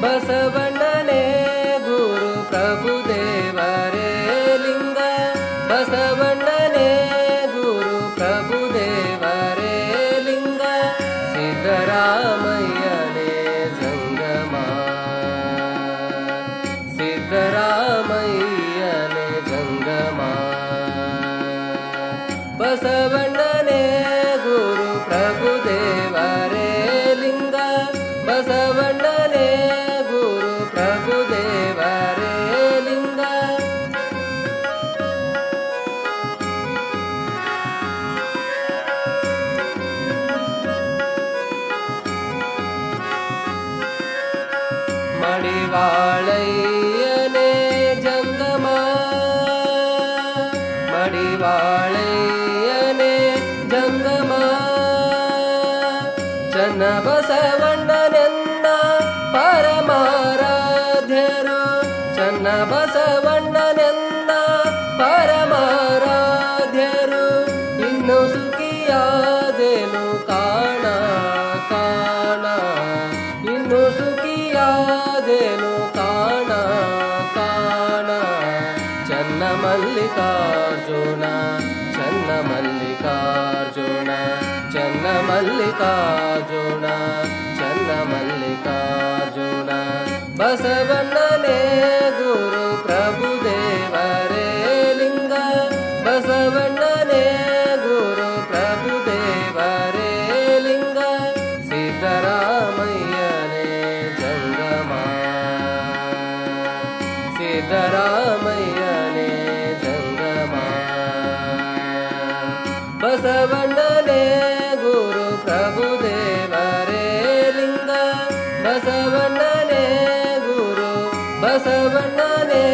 ಬಸವಣ್ಣನೇ ಗುರು ಪ್ರಭು ದೇವರೇ ಲಿಂಗ. ಬಸವಣ್ಣನೇ ಗುರು ಪ್ರಭು ದೇವರೇ ಲಿಂಗ. ಸಿದ್ದರಾಮಯ್ಯನೇ ಜಂಗಮ. ಸಿದ್ದರಾಮಯ್ಯನೇ ಜಂಗಮ. ಬಸವಣ್ಣನೇ ಗುರು ಪ್ರಭು ದೇವರೇ ಲಿಂಗ. ಬಸವಣ್ಣನೇ मणि वाने जङ्गमा मणि अने जङ्गमा च बसवण्णन परमाराधरो మల్లికార్జున చన్న మల్లికార్జున చన్న మల్లికార్జున చన్న మల్లికార్జున బసవన్ననే గురు ప్రభుదేవరే లింగ బసవ ಶರಣನೆ ಗುರು ಪ್ರಭು ಪ್ರಭುದೇವರೇ ಲಿಂಗ. ಬಸವಣ್ಣನೇ ಗುರು ಬಸವಣ್ಣನೇ